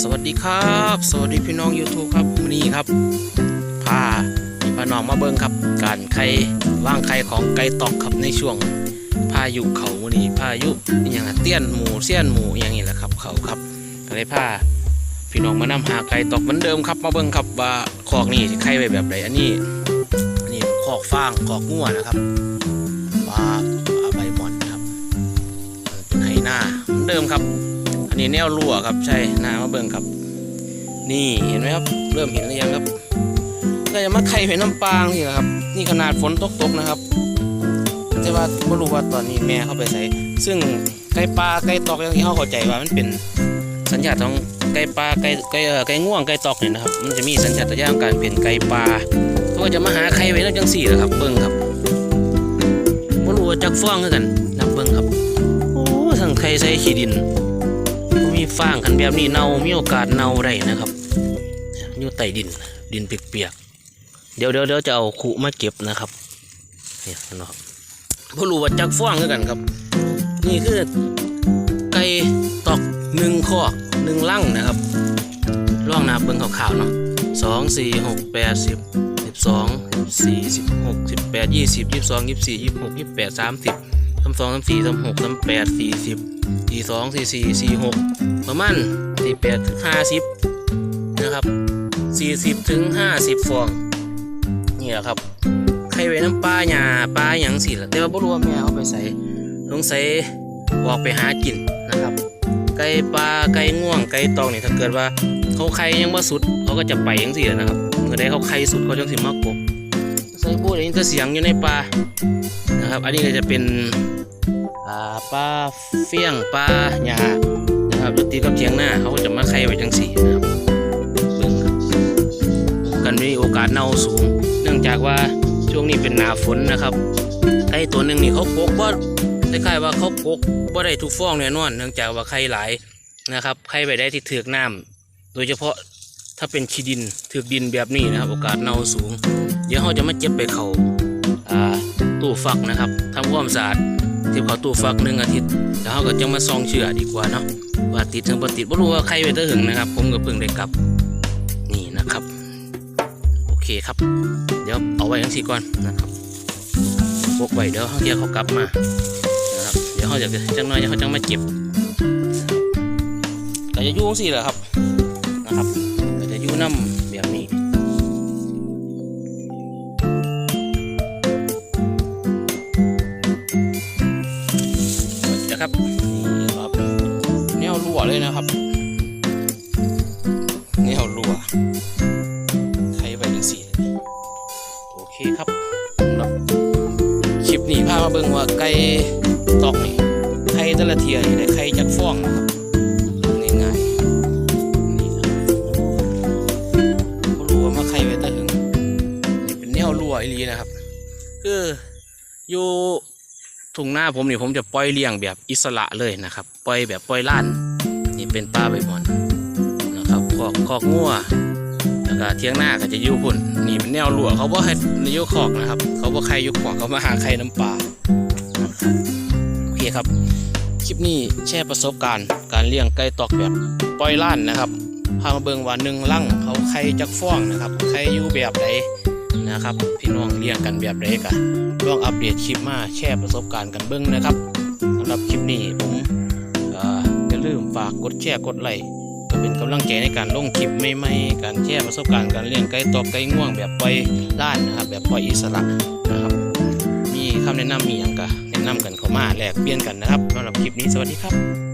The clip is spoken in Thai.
สวัสดีครับ สวัสดีพี่น้อง YouTube ครับวันนี้ครับพาพี่พาน้องมาเบิ่งครับ การไข่ว่างไข่ของไก่ตอกครับในช่วงพายุเขาวันนี้พายุอย่างเตี้ยนหมูเสี้ยนหมูอย่างนี้แหละครับ เขาครับก็เลยพาพี่น้องมานำหาไก่ตอกเหมือนเดิมครับ มาเบิ่งครับว่าคอกนี่ไข่ไว้แบบไหนอันนี้อันนี้คอกฟางคอกงัวนะครับปลาใบหมอนครับเป็นไหหน้าเหมือนเดิมครับ นนี้แนวรั่วครับใช่น้ามาเบิ่งครับ นี่เห็นไหมครับ เริ่มเห็นหรือยังครับก็จะมาไข่เป็นน้ำปางนี่แหละครับ นี่ขนาดฝนตกตกๆนะครับ แต่ว่าไม่รู้ว่าตอนนี้แม่เข้าไปใส่ซึ่งไก่ปลาไก่ตอกอย่างที่เขาเข้าใจว่ามันเป็นสัญชาติของไก่ปลาไก่ไก่เออไก่ง่วงไก่ตอกเนี่ยนะครับ มันจะมีสัญชาตญาณของการเป็นไก่ปลาเขาก็จะมาหาไข่ไว้แล้วจังสี่แหละครับ เบิ่งครับไม่รู้ว่าจักฟ้องกันนับเบิ่งครับโอ้ทั้งไข่ใส่ขี้ดิน มีฟางกันแบบนี้เน่ามีโอกาสเน่าได้นะครับอยู่ใต้ดินดินเปียกๆเดี๋ยวเดี๋ยวเดี๋ยวจะเอาขุมาเก็บนะครับเนี่ยนะครับพรู้ว่าจักฟ้องกันครับ นี่คือไก่ตอกหนึ่งคอกหนึ่งลังนะครับล่องนาเบิ่งขาวๆเนาะสองสี่หกแปดสิบสิบสองสี่สิบหกสิบแปดยี่สิบยี่สิบสองยี่สิบสี่ยี่สิบหกยี่สิบแปดสามสิบ สามสองสามสี่สามหกสามแปดสี่สิบสี่สองสี่สี่สี่หกประมาณสี่แปดถึงห้าสิบนะครับสี่สิบถึงห้าสิบฟองนี่แหละครับไข่ไว้น้ำปลาหยาปลาหยังสิละแต่ว่าบ่รู้ว่าแม่เอาไปใส่ลงใส่ออกไปหากินนะครับ ไก่ปลาไก่ง่วงไก่ตองนี่ถ้าเกิดว่าเขาไข่ยังบ่สุดเขาก็จะไปยังสินะครับเมื่อใดเขาไข่สุดเขาจังสิมากบ ใส่พูดได้ยินแต่เสียงอยู่ในปลานะครับ อันนี้ก็จะเป็นอ่าปลาเฟี้ยงปลาหยานะครับดนตรีกับเทียงหน้าเขาจะมาไข่ไว้จังสี่นะครับกันมีโอกาสเน่าสูง เนื่องจากว่าช่วงนี้เป็นหนาฝนนะครับไข่ตัวหนึ่งนี่เขาปกว่าคล้ายๆว่าเขาปกว่าได้ทุกฟองแน่นอนเนื่องจากว่าไข่หลายนะครับไข่ไปได้ที่เถือกน้ำโดยเฉพาะถ้าเป็นขี้ดินเถือกดินแบบนี้นะครับ โอกาสเน่าสูง เดี๋ยวเขาจะมาเจ็บไปเขา่าตู้ฟักนะครับทำความสะอาดที่เขาตู้ฟักหนึ่งอาทิตย์แล้วเขาก็จะมาซองเชื่อดีกว่าเนาะว่าติดถึงบ่ติดบ่รู้ว่าใครไปเตอหึงนะครับ ผมก็เพิ่งได้กลับนี่นะครับ โอเคครับ เดี๋ยวเอาไว้ทั้งสี่ก่อนนะครับพวกไว้เดี๋ยวเขาเที่ยวเขากลับมานะครับเดี๋ยวเขาจะจังน้อยเดี๋ยวเขาจังมาเก็บก็จะยู่งสี่แหละครับนะครับก็จะยู่น้ำแบบนี้ นะครับนี่ครับแนวรั่วเลยนะครับแนวรั่วใครไปจังสี่โอเคครับสำหรับคลิปนี้พามาเบิ่งว่าไก่ตอกนี่ไข่แต่ละเทียนี่ได้ไข่จักฟองนะครับง่ายๆนี่ครับรู้ว่ามาไข่ไว้แต่ถึงนี่เป็นแนวรั่วอีหลีนะครับคืออยู่ ทุ่งหน้าผมนี่ผมจะปล่อยเลี้ยงแบบอิสระเลยนะครับ ปล่อยแบบปล่อยล้าน นี่เป็นป้าใบบอนนะครับคอกคอกงัวแล้วก็เที่ยงหน้าก็จะอยู่พุ่นนี่เป็นแนวรั้วเขาบ่ให้ยุคอกนะครับ เขาบ่ใครยุคอกเขามาหาใครน้ำปลาโอเคครับ คลิปนี้แชร์ประสบการณ์ การเลี้ยงไก่ตอกแบบปล่อยล้านนะครับพามาเบิงว่าหนึ่งลั่งเขาไข่จักฟ้องนะครับไข่อยู่แบบไหน นะครับ พี่น้องเลี้ยงกันแบบไหนกันลองอัปเดตคลิปมาแชร์ประสบการณ์กันเบิ้งนะครับสำหรับคลิปนี้ผมอย่าลืมฝากกดแชร์กดไลค์ก็เป็นกำลังใจในการลงคลิปใหม่ๆการแชร์ประสบการณ์การเลี้ยงไก่ตอกไก่ง่วงแบบปล่อยล้านนะครับแบบปล่อยอิสระนะครับ มีคำแนะนำมีอย่างก็แนะนำกันเข้ามาแลกเปลี่ยนกันนะครับสำหรับคลิปนี้สวัสดีครับ